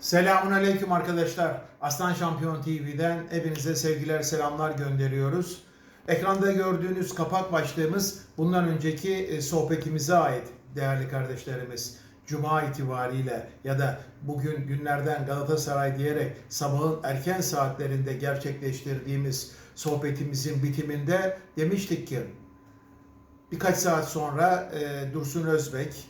Selamun Aleyküm arkadaşlar. Aslan Şampiyon TV'den hepinize sevgiler, selamlar gönderiyoruz. Ekranda gördüğünüz kapak başlığımız bundan önceki e, sohbetimize ait değerli kardeşlerimiz. Cuma itibariyle ya da bugün günlerden Galatasaray diyerek sabahın erken saatlerinde gerçekleştirdiğimiz sohbetimizin bitiminde demiştik ki birkaç saat sonra e, Dursun Özbek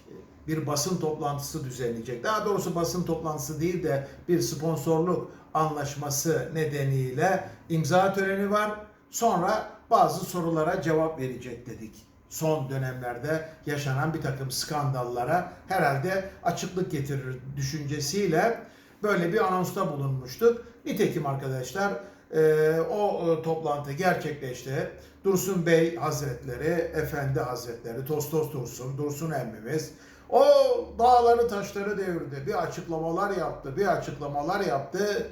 bir basın toplantısı düzenleyecek. Daha doğrusu basın toplantısı değil de bir sponsorluk anlaşması nedeniyle imza töreni var. Sonra bazı sorulara cevap verecek dedik. Son dönemlerde yaşanan bir takım skandallara herhalde açıklık getirir düşüncesiyle böyle bir anonsta bulunmuştuk. Nitekim arkadaşlar e, o e, toplantı gerçekleşti. Dursun Bey Hazretleri, Efendi Hazretleri, Tostos Dursun, Dursun emmimiz o dağları taşları devirdi. Bir açıklamalar yaptı, bir açıklamalar yaptı.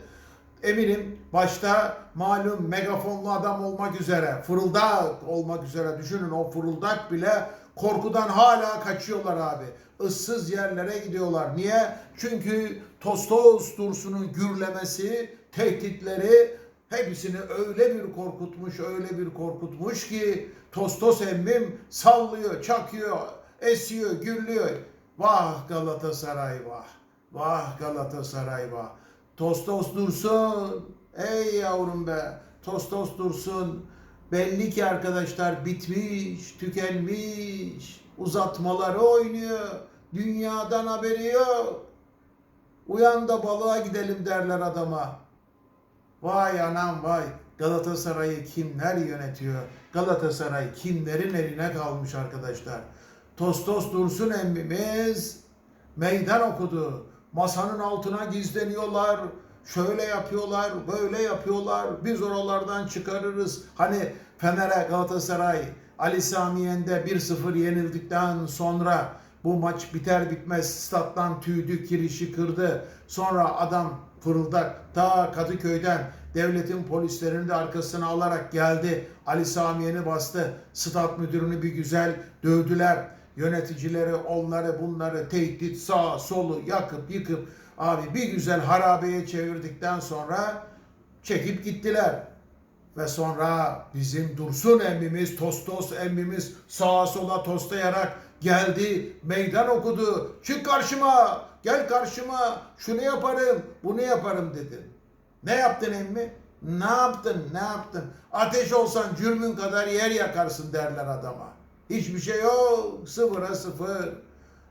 Eminim başta malum megafonlu adam olmak üzere, fırıldak olmak üzere düşünün o fırıldak bile korkudan hala kaçıyorlar abi. Issız yerlere gidiyorlar. Niye? Çünkü Tostos Dursun'un gürlemesi, tehditleri hepsini öyle bir korkutmuş, öyle bir korkutmuş ki Tostos emmim sallıyor, çakıyor, esiyor, gürlüyor. Vah Galatasaray vah. Vah Galatasaray vah. Tostos Dursun. Ey yavrum be. Tostos Dursun. Belli ki arkadaşlar bitmiş, tükenmiş. Uzatmaları oynuyor. Dünyadan haberi yok. Uyan da balığa gidelim derler adama. Vay anam vay. Galatasaray'ı kimler yönetiyor? Galatasaray kimlerin eline kalmış arkadaşlar? Tostos Dursun emmimiz meydan okudu. Masanın altına gizleniyorlar. Şöyle yapıyorlar, böyle yapıyorlar. Biz oralardan çıkarırız. Hani Fener'e Galatasaray Ali Samiyen'de 1-0 yenildikten sonra bu maç biter bitmez stat'tan tüydü, kirişi kırdı. Sonra adam fırıldak ta Kadıköy'den devletin polislerini de arkasına alarak geldi. Ali Samiyen'i bastı. Stat müdürünü bir güzel dövdüler. Yöneticileri onları bunları tehdit sağ solu yakıp yıkıp abi bir güzel harabeye çevirdikten sonra çekip gittiler. Ve sonra bizim Dursun emmimiz, Tostos emmimiz sağa sola toslayarak geldi, meydan okudu. Çık karşıma, gel karşıma, şunu yaparım, bunu yaparım dedi. Ne yaptın emmi? Ne yaptın, ne yaptın? Ateş olsan cürmün kadar yer yakarsın derler adama. Hiçbir şey yok, sıfıra sıfır.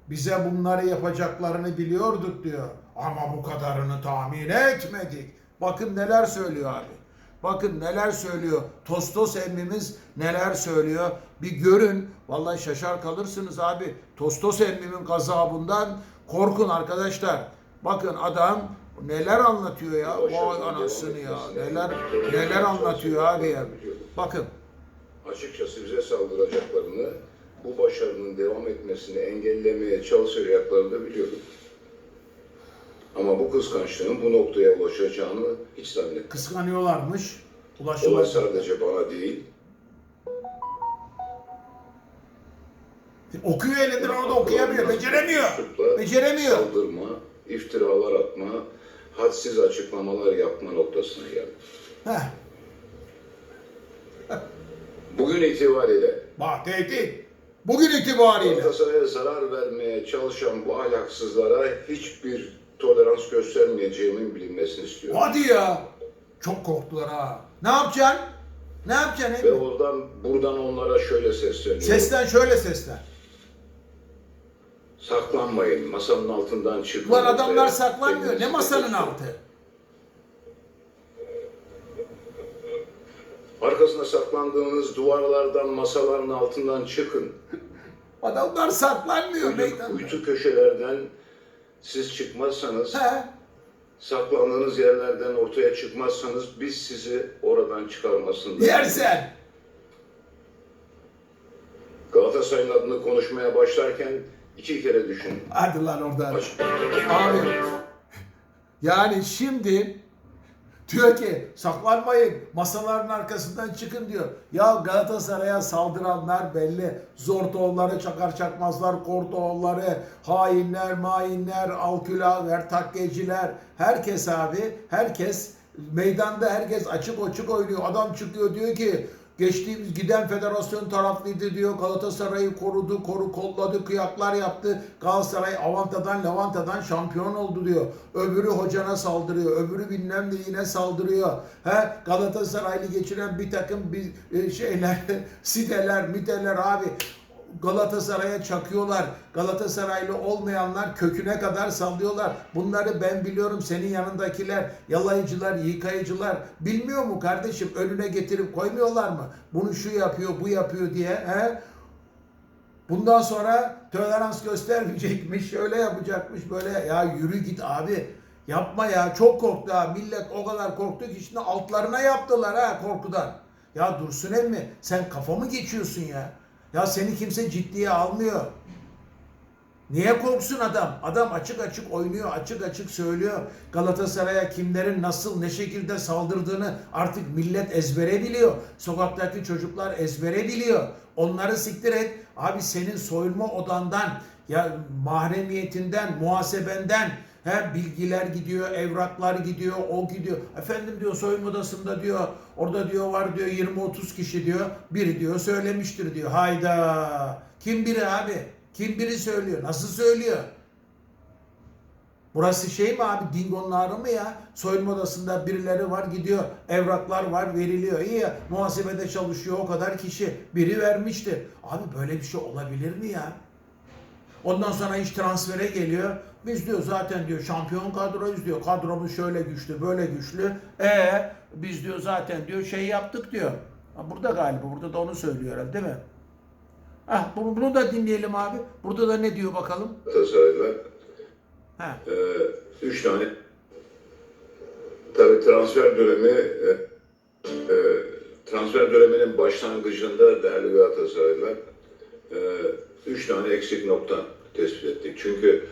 Bize bunları yapacaklarını biliyorduk diyor. Ama bu kadarını tahmin etmedik. Bakın neler söylüyor abi. Bakın neler söylüyor. Tostos emmimiz neler söylüyor. Bir görün. Vallahi şaşar kalırsınız abi. Tostos emmimin gazabından korkun arkadaşlar. Bakın adam neler anlatıyor ya. Vay anasını ya. Neler neler anlatıyor abi ya. Bakın. Açıkçası bize saldıracaklarını, bu başarının devam etmesini engellemeye çalışacaklarını da biliyordum. Ama bu kıskançlığın bu noktaya ulaşacağını hiç zannetmedim. Kıskanıyorlarmış. Olay Ulaşılan. sadece bana değil, Okuyor elinden onu da okuyamıyor. Beceremiyor. Beceremiyor. Saldırma, iftiralar atma, hadsiz açıklamalar yapma noktasına geldi. Heh. Bugün itibariyle Bak tehdit. Bugün itibariyle. Galatasaray'a zarar vermeye çalışan bu ahlaksızlara hiçbir tolerans göstermeyeceğimin bilinmesini istiyorum. Hadi ya. Çok korktular ha. Ne yapacaksın? Ne yapacaksın? Ve Emre? oradan buradan onlara şöyle sesleniyorum. Seslen şöyle seslen. Saklanmayın, masanın altından çıkın. Ulan adamlar Ve saklanmıyor. Ne masanın altı? Arkasına saklandığınız duvarlardan, masaların altından çıkın. Adamlar saklanmıyor meydanda. kuytu köşelerden siz çıkmazsanız, He. saklandığınız yerlerden ortaya çıkmazsanız biz sizi oradan çıkarmasın. Yersen. Galatasaray'ın adını konuşmaya başlarken iki kere düşünün. Hadi lan oradan. Aç- Abi. Yani şimdi Diyor ki saklanmayın masaların arkasından çıkın diyor. Ya Galatasaray'a saldıranlar belli. Zortoğulları, Çakar Çakmazlar, Kortoğulları, hainler, mainler, alkülaver, takkeciler. Herkes abi, herkes meydanda herkes açık açık oynuyor. Adam çıkıyor diyor ki Geçtiğimiz giden federasyon taraflıydı diyor. Galatasaray'ı korudu, koru kolladı, kıyaklar yaptı. Galatasaray Avanta'dan, Levanta'dan şampiyon oldu diyor. Öbürü hocana saldırıyor, öbürü bilmem neyine saldırıyor. He Galatasaraylı geçiren bir takım bir e, şeyler, siteler, miteler abi. Galatasaray'a çakıyorlar. Galatasaraylı olmayanlar köküne kadar sallıyorlar. Bunları ben biliyorum. Senin yanındakiler, yalayıcılar, yıkayıcılar bilmiyor mu kardeşim? Önüne getirip koymuyorlar mı? Bunu şu yapıyor, bu yapıyor diye. He? Bundan sonra tolerans göstermeyecekmiş, şöyle yapacakmış, böyle. Ya yürü git abi. Yapma ya. Çok korktu ha. Millet o kadar korktu ki şimdi altlarına yaptılar ha korkudan. Ya Dursun emmi sen kafa mı geçiyorsun ya? Ya seni kimse ciddiye almıyor. Niye korksun adam? Adam açık açık oynuyor, açık açık söylüyor. Galatasaray'a kimlerin nasıl, ne şekilde saldırdığını artık millet ezbere biliyor. Sokaktaki çocuklar ezbere biliyor. Onları siktir et. Abi senin soyunma odandan, ya mahremiyetinden, muhasebenden, He, bilgiler gidiyor, evraklar gidiyor, o gidiyor. Efendim diyor soyunma odasında diyor, orada diyor var diyor 20-30 kişi diyor. Biri diyor söylemiştir diyor. Hayda. Kim biri abi? Kim biri söylüyor? Nasıl söylüyor? Burası şey mi abi Dingo'nun ağrı mı ya? Soyunma odasında birileri var gidiyor. Evraklar var veriliyor. İyi ya muhasebede çalışıyor o kadar kişi. Biri vermiştir. Abi böyle bir şey olabilir mi ya? Ondan sonra iş transfere geliyor. Biz diyor zaten diyor şampiyon kadroyuz diyor. Kadromuz şöyle güçlü, böyle güçlü. E biz diyor zaten diyor şey yaptık diyor. Burada galiba, burada da onu söylüyor herhalde değil mi? Ah, bunu, bunu da dinleyelim abi. Burada da ne diyor bakalım? Galatasaray'la Ha. e, üç tane tabii transfer dönemi e, e, transfer döneminin başlangıcında değerli Galatasaraylılar e, üç tane eksik nokta tespit ettik. Çünkü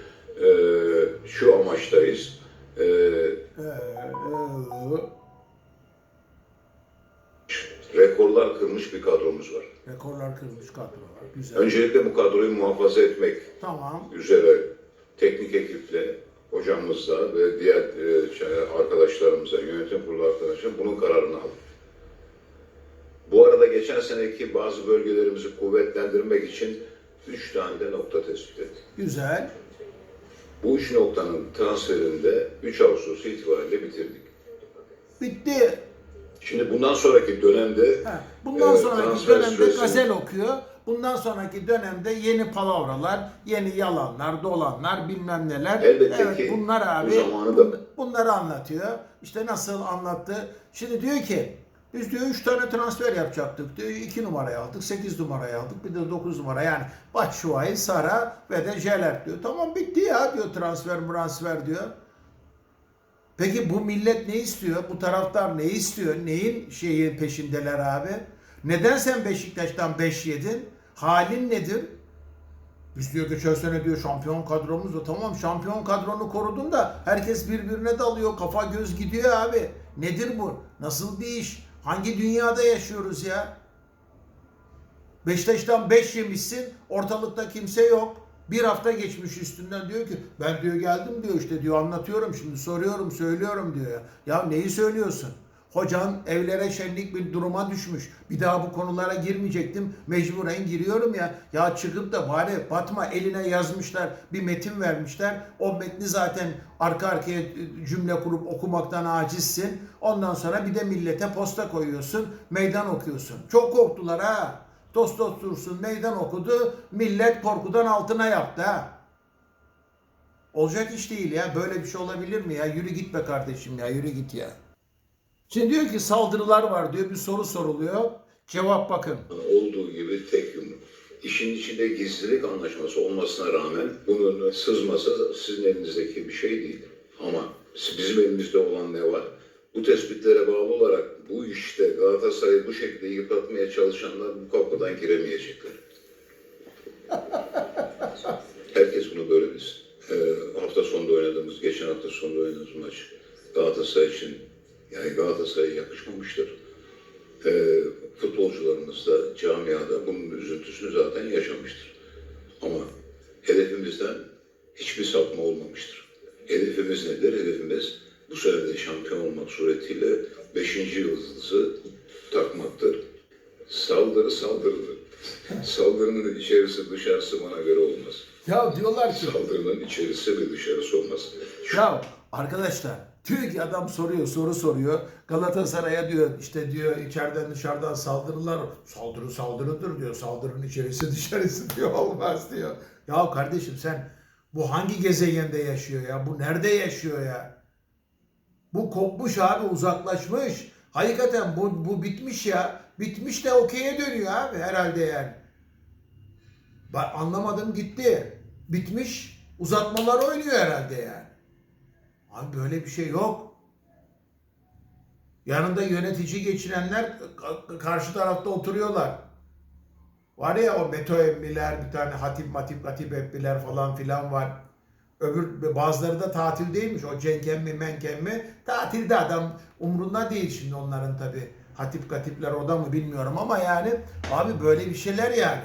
e, şu amaçtayız. E, rekorlar kırmış bir kadromuz var. rekorlar kırılmış kadro var. Güzel. Öncelikle bu kadroyu muhafaza etmek Tamam. üzere teknik ekiple, hocamızla ve diğer e, arkadaşlarımıza, yönetim kurulu arkadaşlar bunun kararını aldık. Bu arada geçen seneki bazı bölgelerimizi kuvvetlendirmek için üç tane de nokta tespit ettik. Güzel. Bu üç noktanın transferinde 3 Ağustos itibariyle bitirdik. Bitti. Şimdi bundan sonraki dönemde Ha, Bundan e, sonraki dönemde süresi- gazel okuyor. Bundan sonraki dönemde yeni palavralar, yeni yalanlar, dolanlar, bilmem neler. Elbette evet, ki bunlar bu abi zamanı da- bun- bunları anlatıyor. İşte nasıl anlattı. Şimdi diyor ki biz diyor 3 tane transfer yapacaktık diyor. 2 numarayı aldık, 8 numarayı aldık. Bir de 9 numara yani Batshuayi, Sara ve de Jelert diyor. Tamam bitti ya diyor transfer transfer diyor. Peki bu millet ne istiyor? Bu taraftar ne istiyor? Neyin şeyi peşindeler abi? Neden sen Beşiktaş'tan 5 yedin? Halin nedir? Biz diyor geçen sene diyor şampiyon kadromuz da tamam şampiyon kadronu korudun da herkes birbirine dalıyor kafa göz gidiyor abi. Nedir bu? Nasıl bir iş? Hangi dünyada yaşıyoruz ya? Beşiktaş'tan 5 yemişsin ortalıkta kimse yok. Bir hafta geçmiş üstünden diyor ki ben diyor geldim diyor işte diyor anlatıyorum şimdi soruyorum söylüyorum diyor ya. Ya neyi söylüyorsun? Hocan evlere şenlik bir duruma düşmüş. Bir daha bu konulara girmeyecektim. Mecburen giriyorum ya. Ya çıkıp da bari batma eline yazmışlar. Bir metin vermişler. O metni zaten arka arkaya cümle kurup okumaktan acizsin. Ondan sonra bir de millete posta koyuyorsun. Meydan okuyorsun. Çok korktular ha. Dost dost dursun meydan okudu. Millet korkudan altına yaptı ha. Olacak iş değil ya. Böyle bir şey olabilir mi ya? Yürü git be kardeşim ya. Yürü git ya. Şimdi diyor ki saldırılar var diyor. Bir soru soruluyor. Cevap bakın. olduğu gibi tek yumruk. İşin içinde gizlilik anlaşması olmasına rağmen bunun sızması sizin elinizdeki bir şey değil. Ama bizim elimizde olan ne var? Bu tespitlere bağlı olarak bu işte Galatasaray'ı bu şekilde yıpratmaya çalışanlar bu kapıdan giremeyecekler. Herkes bunu böyle bilsin. Ee, hafta sonunda oynadığımız, geçen hafta sonunda oynadığımız maç Galatasaray için Yani Galatasaray'a yakışmamıştır. Ee, futbolcularımız da camiada bunun üzüntüsünü zaten yaşamıştır. Ama hedefimizden hiçbir sapma olmamıştır. Hedefimiz nedir? Hedefimiz bu sene de şampiyon olmak suretiyle 5. yıldızı takmaktır. Saldırı saldırıdır. Saldırının içerisi dışarısı bana göre olmaz. Ya diyorlar ki Saldırının içerisi ve dışarısı olmaz. Ya arkadaşlar diyor ki adam soruyor soru soruyor. Galatasaray'a diyor işte diyor içeriden dışarıdan saldırılar. Saldırı saldırıdır diyor. Saldırının içerisi dışarısı diyor olmaz diyor. Ya kardeşim sen bu hangi gezegende yaşıyor ya? Bu nerede yaşıyor ya? Bu kopmuş abi uzaklaşmış. Hakikaten bu, bu bitmiş ya. Bitmiş de okey'e dönüyor abi herhalde yani. Ben anlamadım gitti. Bitmiş uzatmalar oynuyor herhalde yani. Abi böyle bir şey yok. Yanında yönetici geçinenler ka- karşı tarafta oturuyorlar. Var ya o Meto emmiler, bir tane hatip matip hatip emmiler falan filan var. Öbür bazıları da tatil değilmiş. O Cenk emmi menk emmi tatilde adam umrunda değil şimdi onların tabi. Hatip katipler o da mı bilmiyorum ama yani abi böyle bir şeyler yani.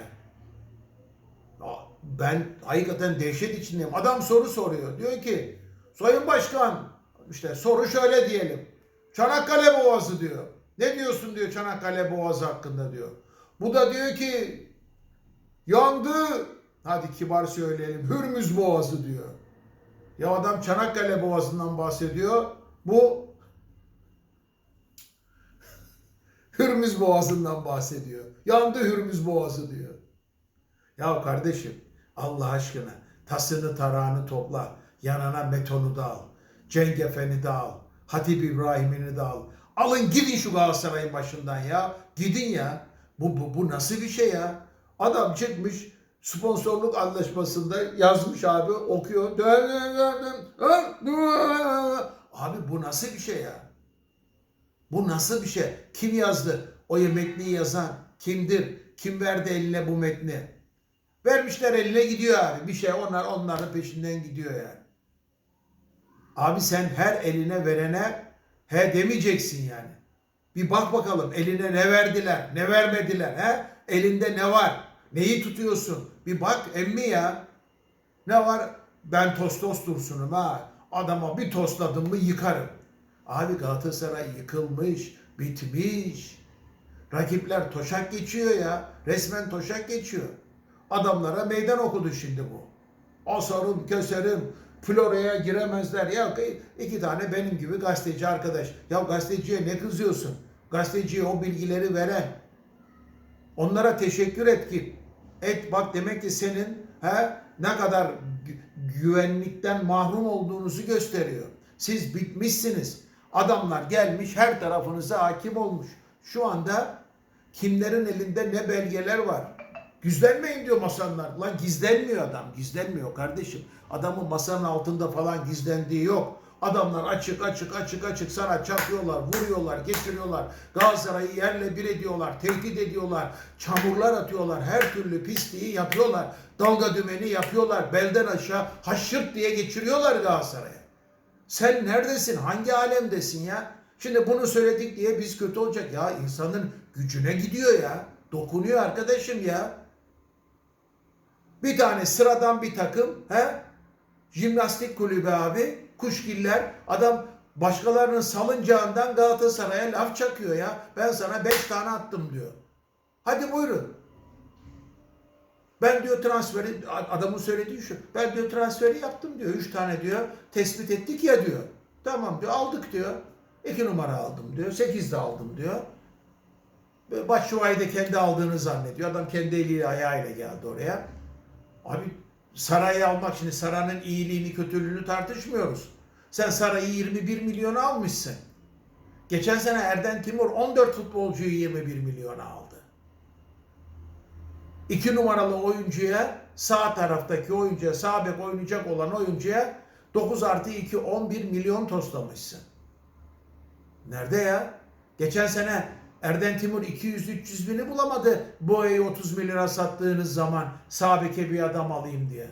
Ya Ben hakikaten dehşet içindeyim. Adam soru soruyor. Diyor ki Sayın Başkan işte soru şöyle diyelim. Çanakkale Boğazı diyor. Ne diyorsun diyor Çanakkale Boğazı hakkında diyor. Bu da diyor ki yandı. Hadi kibar söyleyelim. Hürmüz Boğazı diyor. Ya adam Çanakkale Boğazı'ndan bahsediyor. Bu Hürmüz Boğazı'ndan bahsediyor. Yandı Hürmüz Boğazı diyor. Ya kardeşim Allah aşkına tasını tarağını topla. Yanına Meton'u da al. Cenk Efe'ni de al. Hatip İbrahim'ini de al. Alın gidin şu Galatasaray'ın başından ya. Gidin ya. Bu, bu, bu nasıl bir şey ya? Adam çıkmış sponsorluk anlaşmasında yazmış abi okuyor. Abi bu nasıl bir şey ya? Bu nasıl bir şey? Kim yazdı? O metni yazan kimdir? Kim verdi eline bu metni? Vermişler eline gidiyor abi. Bir şey onlar onların peşinden gidiyor yani. Abi sen her eline verene he demeyeceksin yani. Bir bak bakalım eline ne verdiler, ne vermediler he? Elinde ne var? Neyi tutuyorsun? Bir bak emmi ya. Ne var? Ben tostos dursunum ha. Adama bir tosladım mı yıkarım. Abi Galatasaray yıkılmış, bitmiş. Rakipler toşak geçiyor ya. Resmen toşak geçiyor. Adamlara meydan okudu şimdi bu. Asarım, keserim, floraya giremezler. Ya iki tane benim gibi gazeteci arkadaş. Ya gazeteciye ne kızıyorsun? Gazeteciye o bilgileri veren. Onlara teşekkür et ki. Et bak demek ki senin he, ne kadar gü- güvenlikten mahrum olduğunuzu gösteriyor. Siz bitmişsiniz. Adamlar gelmiş her tarafınıza hakim olmuş. Şu anda kimlerin elinde ne belgeler var. Gizlenmeyin diyor masanlar. Lan gizlenmiyor adam. Gizlenmiyor kardeşim. Adamın masanın altında falan gizlendiği yok. Adamlar açık açık açık açık sana çakıyorlar, vuruyorlar, geçiriyorlar. Galatasaray'ı yerle bir ediyorlar, tehdit ediyorlar. Çamurlar atıyorlar, her türlü pisliği yapıyorlar. Dalga dümeni yapıyorlar, belden aşağı haşırt diye geçiriyorlar Galatasaray'a. Sen neredesin? Hangi alemdesin ya? Şimdi bunu söyledik diye biz kötü olacak. Ya insanın gücüne gidiyor ya. Dokunuyor arkadaşım ya. Bir tane sıradan bir takım he? Jimnastik kulübü abi. Kuşgiller. Adam başkalarının salıncağından Galatasaray'a laf çakıyor ya. Ben sana beş tane attım diyor. Hadi buyurun. Ben diyor transferi, adamın söylediği şu. Ben diyor transferi yaptım diyor. Üç tane diyor. Tespit ettik ya diyor. Tamam diyor aldık diyor. İki numara aldım diyor. Sekiz de aldım diyor. Başşuvayı da kendi aldığını zannediyor. Adam kendi eliyle ayağıyla geldi oraya. Abi sarayı almak şimdi Saray'ın iyiliğini kötülüğünü tartışmıyoruz. Sen Saray'ı 21 milyona almışsın. Geçen sene Erden Timur 14 futbolcuyu 21 milyona aldı. 2 numaralı oyuncuya sağ taraftaki oyuncuya sağ bek oynayacak olan oyuncuya 9 artı 2 11 milyon toslamışsın. Nerede ya? Geçen sene Erden Timur 200-300 bini bulamadı Boya'yı 30 milyona sattığınız zaman sağ beke bir adam alayım diye.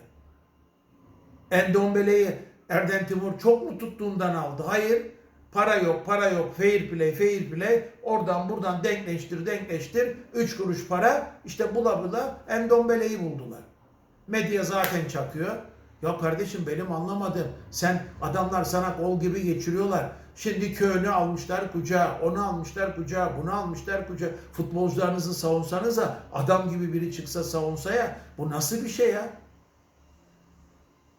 Endombele'yi Erden Timur çok mu tuttuğundan aldı? Hayır. Para yok, para yok. Fair play, fair play. Oradan buradan denkleştir, denkleştir. 3 kuruş para. İşte bula bula Endombele'yi buldular. Medya zaten çakıyor. Ya kardeşim benim anlamadım. Sen adamlar sana kol gibi geçiriyorlar. Şimdi köyünü almışlar kucağa, onu almışlar kucağa, bunu almışlar kucağa. Futbolcularınızı savunsanıza adam gibi biri çıksa savunsa ya. Bu nasıl bir şey ya?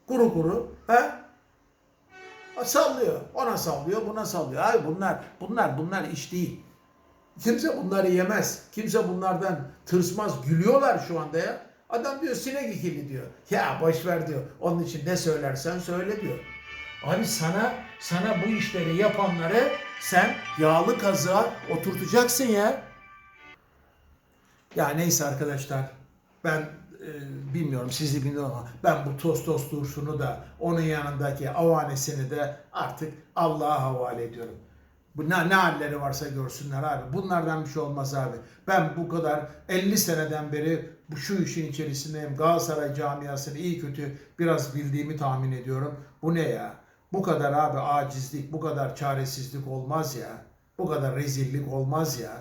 Kuru kuru. He? Sallıyor. Ona sallıyor, buna sallıyor. Ay bunlar, bunlar, bunlar iş değil. Kimse bunları yemez. Kimse bunlardan tırsmaz. Gülüyorlar şu anda ya. Adam diyor sinek ikili diyor. Ya boş ver diyor. Onun için ne söylersen söyle diyor. Abi sana sana bu işleri yapanları sen yağlı kazığa oturtacaksın ya. Ya neyse arkadaşlar. Ben e, bilmiyorum sizi bilmiyorum ama ben bu Tostos Dursun'u da onun yanındaki avanesini de artık Allah'a havale ediyorum. Bu ne, ne halleri varsa görsünler abi. Bunlardan bir şey olmaz abi. Ben bu kadar 50 seneden beri bu şu işin içerisindeyim. Galatasaray camiasını iyi kötü biraz bildiğimi tahmin ediyorum. Bu ne ya? Bu kadar abi acizlik, bu kadar çaresizlik olmaz ya. Bu kadar rezillik olmaz ya.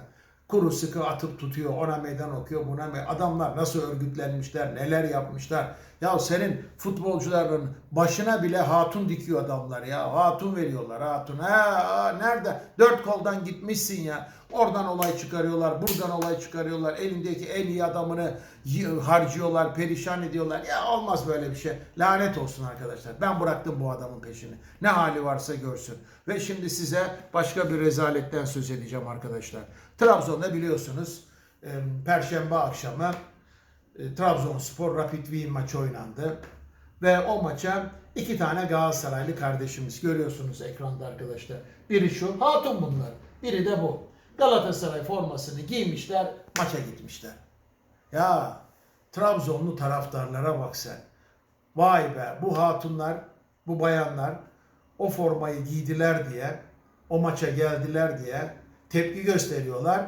Kuru sıkı atıp tutuyor, ona meydan okuyor, buna meydan. Adamlar nasıl örgütlenmişler, neler yapmışlar. Ya senin futbolcuların başına bile hatun dikiyor adamlar ya. Hatun veriyorlar, hatun. Ha, nerede? Dört koldan gitmişsin ya. Oradan olay çıkarıyorlar, buradan olay çıkarıyorlar. Elindeki en iyi adamını harcıyorlar, perişan ediyorlar. Ya olmaz böyle bir şey. Lanet olsun arkadaşlar. Ben bıraktım bu adamın peşini. Ne hali varsa görsün. Ve şimdi size başka bir rezaletten söz edeceğim arkadaşlar. Trabzon'da biliyorsunuz Perşembe akşamı e, Trabzonspor Rapid Wien maçı oynandı. Ve o maça iki tane Galatasaraylı kardeşimiz görüyorsunuz ekranda arkadaşlar. Biri şu, hatun bunlar. Biri de bu. Galatasaray formasını giymişler, maça gitmişler. Ya Trabzonlu taraftarlara bak sen. Vay be bu hatunlar, bu bayanlar o formayı giydiler diye, o maça geldiler diye tepki gösteriyorlar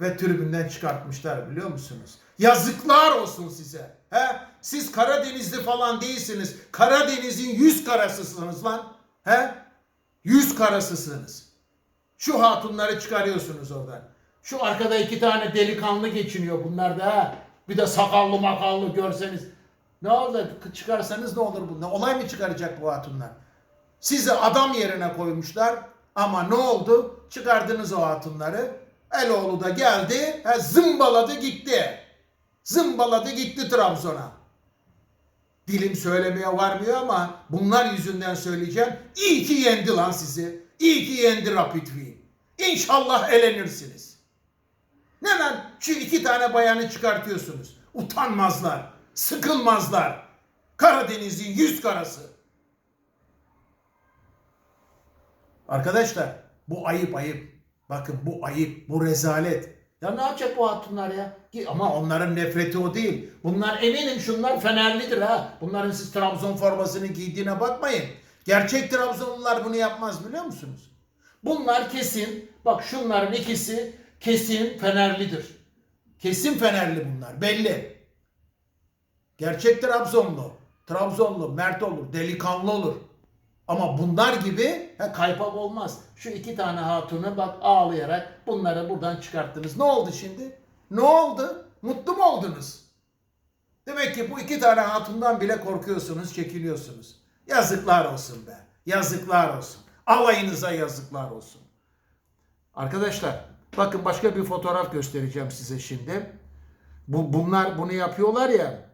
ve tribünden çıkartmışlar biliyor musunuz? Yazıklar olsun size. He? Siz Karadenizli falan değilsiniz. Karadeniz'in yüz karasısınız lan. He? Yüz karasısınız. Şu hatunları çıkarıyorsunuz oradan. Şu arkada iki tane delikanlı geçiniyor bunlar da ha. Bir de sakallı makallı görseniz. Ne olur çıkarsanız ne olur bunlar? Olay mı çıkaracak bu hatunlar? Sizi adam yerine koymuşlar ama ne oldu? Çıkardınız o hatunları. Eloğlu da geldi, he, zımbaladı gitti. Zımbaladı gitti Trabzon'a. Dilim söylemeye varmıyor ama bunlar yüzünden söyleyeceğim. İyi ki yendi lan sizi. İyi ki yendi Rapid Wien. İnşallah elenirsiniz. Neden şu iki tane bayanı çıkartıyorsunuz? Utanmazlar, sıkılmazlar. Karadeniz'in yüz karası. Arkadaşlar bu ayıp ayıp. Bakın bu ayıp, bu rezalet. Ya ne yapacak bu hatunlar ya? Ama onların nefreti o değil. Bunlar eminim şunlar Fenerlidir ha. Bunların siz Trabzon formasını giydiğine bakmayın. Gerçek Trabzonlular bunu yapmaz biliyor musunuz? Bunlar kesin, bak şunların ikisi kesin Fenerlidir. Kesin Fenerli bunlar, belli. Gerçek Trabzonlu, Trabzonlu, mert olur, delikanlı olur. Ama bunlar gibi he, kaypak olmaz. Şu iki tane hatunu bak ağlayarak bunları buradan çıkarttınız. Ne oldu şimdi? Ne oldu? Mutlu mu oldunuz? Demek ki bu iki tane hatundan bile korkuyorsunuz, çekiliyorsunuz. Yazıklar olsun be. Yazıklar olsun. Alayınıza yazıklar olsun. Arkadaşlar bakın başka bir fotoğraf göstereceğim size şimdi. Bu bunlar bunu yapıyorlar ya.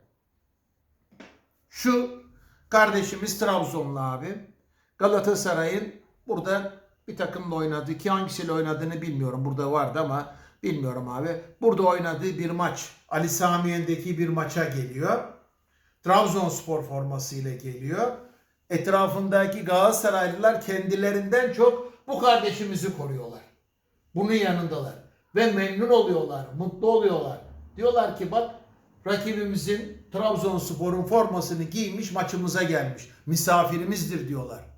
Şu kardeşimiz Trabzonlu abi. Galatasaray'ın burada bir takımla oynadığı ki hangisiyle oynadığını bilmiyorum. Burada vardı ama bilmiyorum abi. Burada oynadığı bir maç. Ali Samiyen'deki bir maça geliyor. Trabzonspor formasıyla geliyor. Etrafındaki Galatasaraylılar kendilerinden çok bu kardeşimizi koruyorlar. Bunun yanındalar. Ve memnun oluyorlar, mutlu oluyorlar. Diyorlar ki bak rakibimizin Trabzonspor'un formasını giymiş maçımıza gelmiş. Misafirimizdir diyorlar.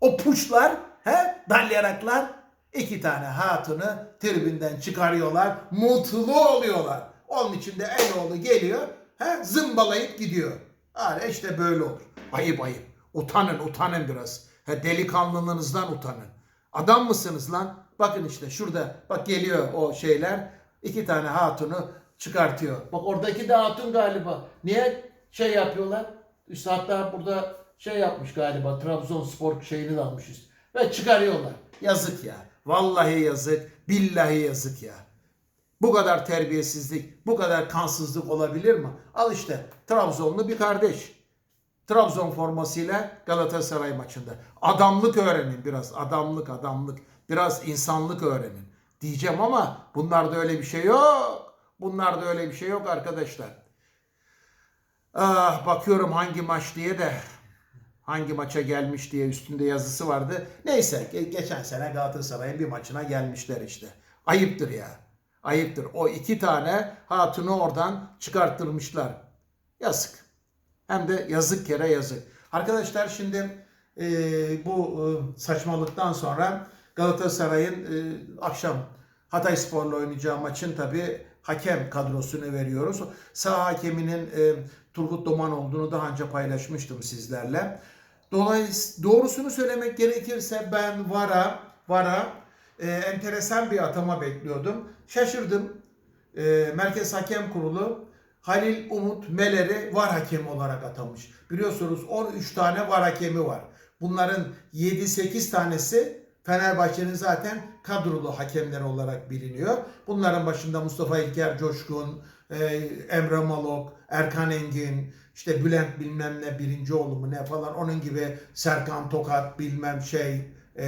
O puşlar, he, dalyaraklar iki tane hatunu tribünden çıkarıyorlar. Mutlu oluyorlar. Onun için de Eloğlu geliyor, he, zımbalayıp gidiyor. Hani işte böyle olur. Ayıp ayıp. Utanın, utanın biraz. He, delikanlılığınızdan utanın. Adam mısınız lan? Bakın işte şurada bak geliyor o şeyler. İki tane hatunu çıkartıyor. Bak oradaki de hatun galiba. Niye şey yapıyorlar? Hatta burada şey yapmış galiba. Trabzonspor şeyini de almış üst. Ve çıkarıyorlar. Yazık ya. Vallahi yazık. Billahi yazık ya. Bu kadar terbiyesizlik, bu kadar kansızlık olabilir mi? Al işte Trabzonlu bir kardeş. Trabzon formasıyla Galatasaray maçında. Adamlık öğrenin biraz. Adamlık, adamlık. Biraz insanlık öğrenin. Diyeceğim ama bunlarda öyle bir şey yok. Bunlarda öyle bir şey yok arkadaşlar. Ah bakıyorum hangi maç diye de hangi maça gelmiş diye üstünde yazısı vardı. Neyse ge- geçen sene Galatasaray'ın bir maçına gelmişler işte. Ayıptır ya. Ayıptır. O iki tane hatunu oradan çıkarttırmışlar. Yazık. Hem de yazık yere yazık. Arkadaşlar şimdi e, bu e, saçmalıktan sonra Galatasaray'ın e, akşam Hatay Spor'la oynayacağı maçın tabi hakem kadrosunu veriyoruz. Sağ hakeminin e, Turgut Doman olduğunu daha önce paylaşmıştım sizlerle. Dolayısıyla doğrusunu söylemek gerekirse ben VAR'a VAR'a e, enteresan bir atama bekliyordum. Şaşırdım. E, Merkez Hakem Kurulu Halil Umut Meler'i VAR hakemi olarak atamış. Biliyorsunuz 13 tane VAR hakemi var. Bunların 7-8 tanesi Fenerbahçe'nin zaten kadrolu hakemleri olarak biliniyor. Bunların başında Mustafa İlker Coşkun, e, Emre Malok, Erkan Engin, işte Bülent bilmem ne birinci oğlu mu ne falan onun gibi Serkan Tokat bilmem şey e,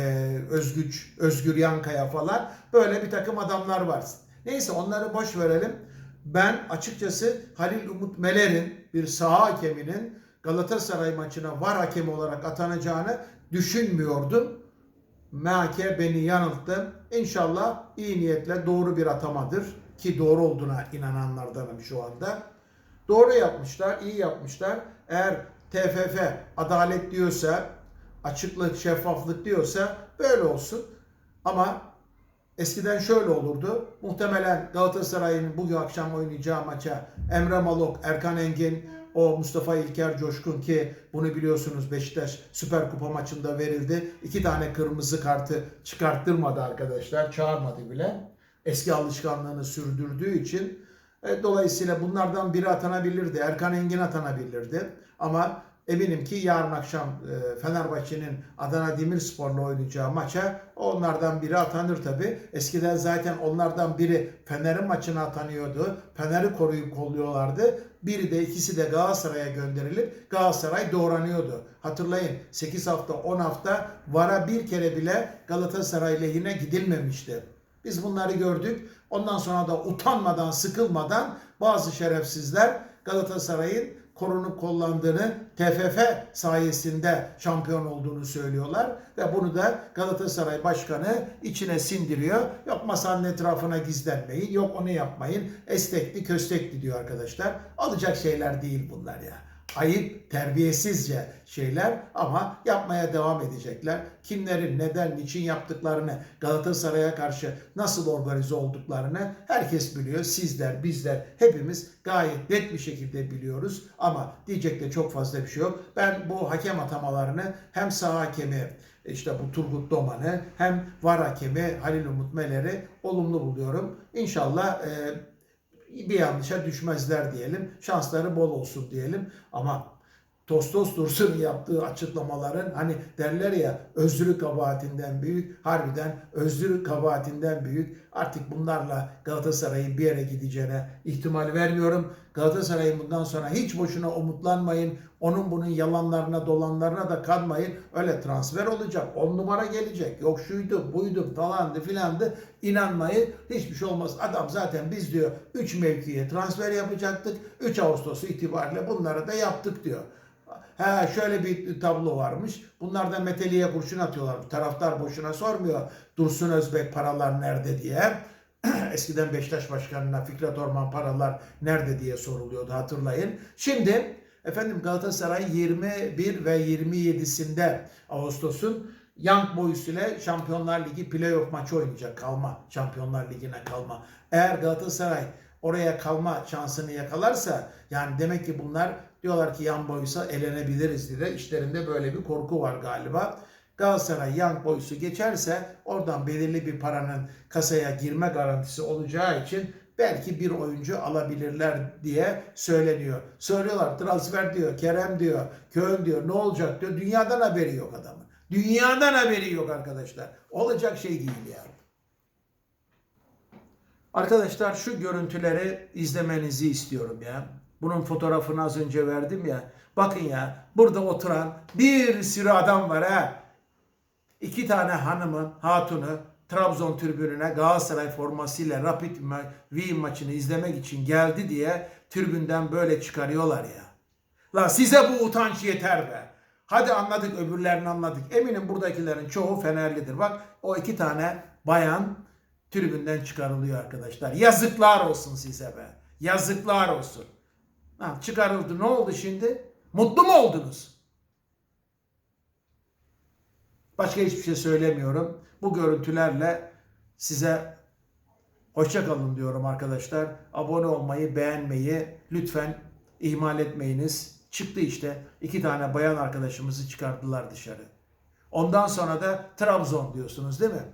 Özgüç, Özgür Yankaya falan böyle bir takım adamlar var. Neyse onları boş verelim. Ben açıkçası Halil Umut Meler'in bir saha hakeminin Galatasaray maçına var hakemi olarak atanacağını düşünmüyordum. MHK beni yanılttı. İnşallah iyi niyetle doğru bir atamadır. Ki doğru olduğuna inananlardanım şu anda. Doğru yapmışlar, iyi yapmışlar. Eğer TFF adalet diyorsa, açıklık, şeffaflık diyorsa böyle olsun. Ama eskiden şöyle olurdu. Muhtemelen Galatasaray'ın bugün akşam oynayacağı maça Emre Malok, Erkan Engin, o Mustafa İlker Coşkun ki bunu biliyorsunuz Beşiktaş Süper Kupa maçında verildi. İki tane kırmızı kartı çıkarttırmadı arkadaşlar. Çağırmadı bile. Eski alışkanlığını sürdürdüğü için. E, dolayısıyla bunlardan biri atanabilirdi. Erkan Engin atanabilirdi. Ama eminim ki yarın akşam e, Fenerbahçe'nin Adana Demirspor'la oynayacağı maça onlardan biri atanır tabi. Eskiden zaten onlardan biri Fener'in maçına atanıyordu. Fener'i koruyup kolluyorlardı. Biri de ikisi de Galatasaray'a gönderilip Galatasaray doğranıyordu. Hatırlayın 8 hafta 10 hafta VAR'a bir kere bile Galatasaray lehine gidilmemişti. Biz bunları gördük. Ondan sonra da utanmadan, sıkılmadan bazı şerefsizler Galatasaray'ın korunup kollandığını TFF sayesinde şampiyon olduğunu söylüyorlar ve bunu da Galatasaray Başkanı içine sindiriyor. Yok masanın etrafına gizlenmeyin, yok onu yapmayın. Estekli köstekli diyor arkadaşlar. Alacak şeyler değil bunlar ya. Ayıp, terbiyesizce şeyler ama yapmaya devam edecekler. Kimlerin neden, niçin yaptıklarını, Galatasaray'a karşı nasıl organize olduklarını herkes biliyor. Sizler, bizler, hepimiz gayet net bir şekilde biliyoruz. Ama diyecek de çok fazla bir şey yok. Ben bu hakem atamalarını hem sağ hakemi işte bu Turgut Doman'ı hem var hakemi Halil Umut Meler'i olumlu buluyorum. İnşallah e, bir yanlışa düşmezler diyelim. Şansları bol olsun diyelim. Ama Tostos Dursun'un yaptığı açıklamaların hani derler ya özrü kabahatinden büyük, harbiden özrü kabahatinden büyük. Artık bunlarla Galatasaray'ın bir yere gideceğine ihtimal vermiyorum. Galatasaray'ın bundan sonra hiç boşuna umutlanmayın. Onun bunun yalanlarına dolanlarına da kanmayın. Öyle transfer olacak. On numara gelecek. Yok şuydu buydu falandı filandı. İnanmayın. Hiçbir şey olmaz. Adam zaten biz diyor 3 mevkiye transfer yapacaktık. 3 Ağustos itibariyle bunları da yaptık diyor. Ha şöyle bir tablo varmış. Bunlar da meteliğe kurşun atıyorlar. Taraftar boşuna sormuyor. Dursun Özbek paralar nerede diye. Eskiden Beşiktaş Başkanı'na Fikret Orman paralar nerede diye soruluyordu hatırlayın. Şimdi efendim Galatasaray 21 ve 27'sinde Ağustos'un Young Boys ile Şampiyonlar Ligi playoff maçı oynayacak. Kalma. Şampiyonlar Ligi'ne kalma. Eğer Galatasaray oraya kalma şansını yakalarsa yani demek ki bunlar diyorlar ki yan boysa elenebiliriz diye işlerinde böyle bir korku var galiba. Galatasaray Young Boys'u geçerse oradan belirli bir paranın kasaya girme garantisi olacağı için belki bir oyuncu alabilirler diye söyleniyor. Söylüyorlar transfer diyor, Kerem diyor, Köln diyor, ne olacak diyor. Dünyadan haberi yok adamın. Dünyadan haberi yok arkadaşlar. Olacak şey değil yani. Arkadaşlar şu görüntüleri izlemenizi istiyorum ya. Bunun fotoğrafını az önce verdim ya. Bakın ya burada oturan bir sürü adam var ha. İki tane hanımın hatunu Trabzon tribününe Galatasaray formasıyla Rapid Wien maçını izlemek için geldi diye tribünden böyle çıkarıyorlar ya. La size bu utanç yeter be. Hadi anladık öbürlerini anladık. Eminim buradakilerin çoğu Fenerlidir. Bak o iki tane bayan tribünden çıkarılıyor arkadaşlar. Yazıklar olsun size be. Yazıklar olsun. Ha, çıkarıldı. Ne oldu şimdi? Mutlu mu oldunuz? Başka hiçbir şey söylemiyorum. Bu görüntülerle size hoşça kalın diyorum arkadaşlar. Abone olmayı, beğenmeyi lütfen ihmal etmeyiniz. Çıktı işte. iki tane bayan arkadaşımızı çıkardılar dışarı. Ondan sonra da Trabzon diyorsunuz değil mi?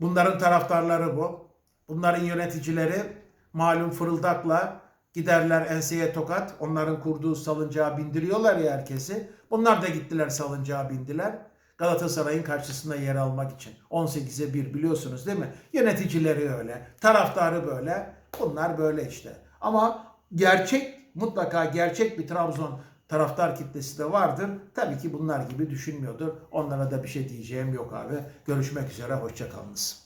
Bunların taraftarları bu. Bunların yöneticileri malum fırıldakla giderler enseye tokat. Onların kurduğu salıncağa bindiriyorlar ya herkesi. Bunlar da gittiler salıncağa bindiler. Galatasaray'ın karşısında yer almak için. 18'e 1 biliyorsunuz değil mi? Yöneticileri öyle. Taraftarı böyle. Bunlar böyle işte. Ama gerçek mutlaka gerçek bir Trabzon taraftar kitlesi de vardır. Tabii ki bunlar gibi düşünmüyordur. Onlara da bir şey diyeceğim yok abi. Görüşmek üzere. Hoşçakalınız.